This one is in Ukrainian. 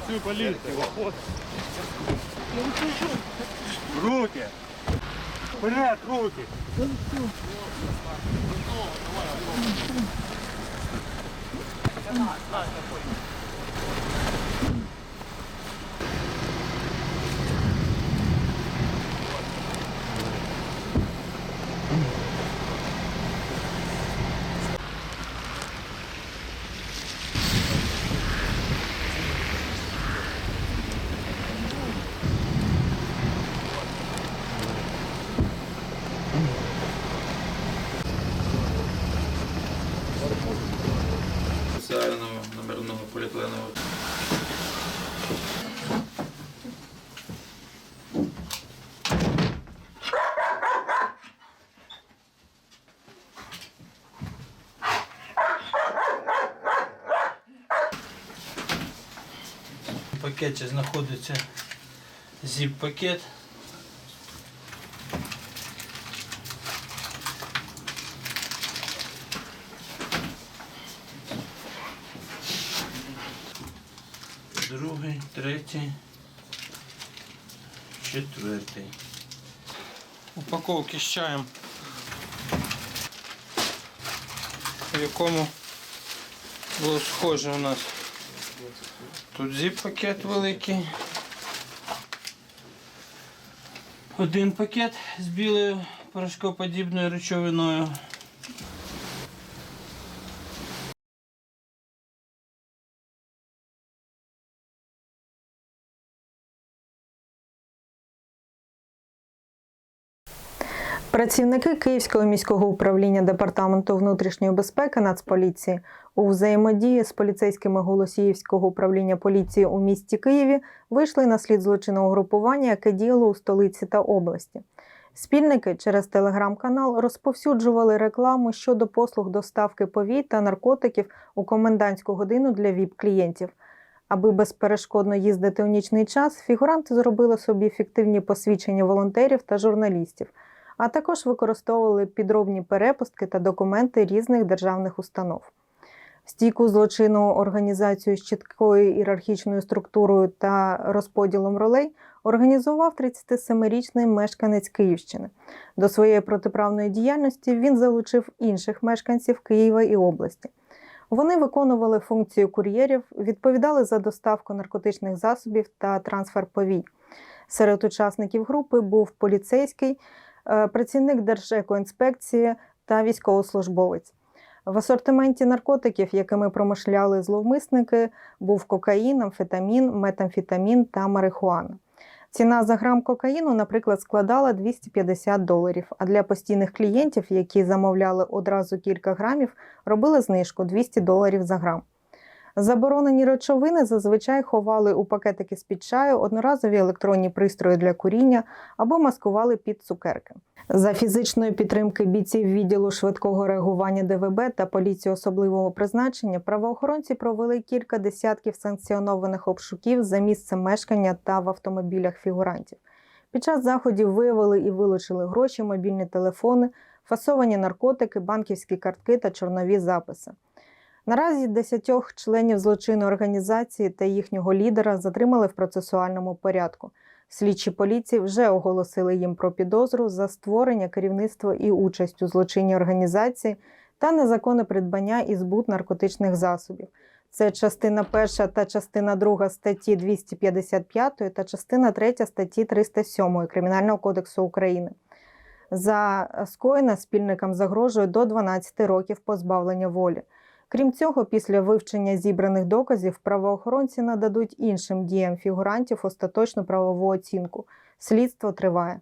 полицию, полицию. Руки! Блядь, руки! спеціального пакеті знаходиться зіп-пакет. Другий, третій, четвертий. Упаковки з чаєм, в якому було схоже у нас. Тут зіп-пакет великий. Один пакет з білою порошкоподібною речовиною. Працівники Київського міського управління департаменту внутрішньої безпеки Нацполіції у взаємодії з поліцейськими Голосіївського управління поліції у місті Києві вийшли на слід злочинного групування, яке діяло у столиці та області. Спільники через телеграм-канал розповсюджували рекламу щодо послуг доставки повій та наркотиків у комендантську годину для ВІП-клієнтів. Аби безперешкодно їздити у нічний час, фігуранти зробили собі фіктивні посвідчення волонтерів та журналістів а також використовували підробні перепустки та документи різних державних установ. Стійку злочинну організацію з чіткою ієрархічною структурою та розподілом ролей організував 37-річний мешканець Київщини. До своєї протиправної діяльності він залучив інших мешканців Києва і області. Вони виконували функцію кур'єрів, відповідали за доставку наркотичних засобів та трансфер повій. Серед учасників групи був поліцейський, працівник Держекоінспекції та військовослужбовець. В асортименті наркотиків, якими промишляли зловмисники, був кокаїн, амфетамін, метамфетамін та марихуана. Ціна за грам кокаїну, наприклад, складала 250 доларів, а для постійних клієнтів, які замовляли одразу кілька грамів, робили знижку 200 доларів за грам. Заборонені речовини зазвичай ховали у пакетики з-під чаю, одноразові електронні пристрої для куріння або маскували під цукерки. За фізичної підтримки бійців відділу швидкого реагування ДВБ та поліції особливого призначення правоохоронці провели кілька десятків санкціонованих обшуків за місцем мешкання та в автомобілях фігурантів. Під час заходів виявили і вилучили гроші, мобільні телефони, фасовані наркотики, банківські картки та чорнові записи. Наразі десятьох членів злочинної організації та їхнього лідера затримали в процесуальному порядку. Слідчі поліції вже оголосили їм про підозру за створення, керівництво і участь у злочинній організації та незаконне придбання і збут наркотичних засобів. Це частина перша та частина друга статті 255 та частина третя статті 307 Кримінального кодексу України. За скоєне спільникам загрожує до 12 років позбавлення волі. Крім цього, після вивчення зібраних доказів правоохоронці нададуть іншим діям фігурантів остаточну правову оцінку. Слідство триває.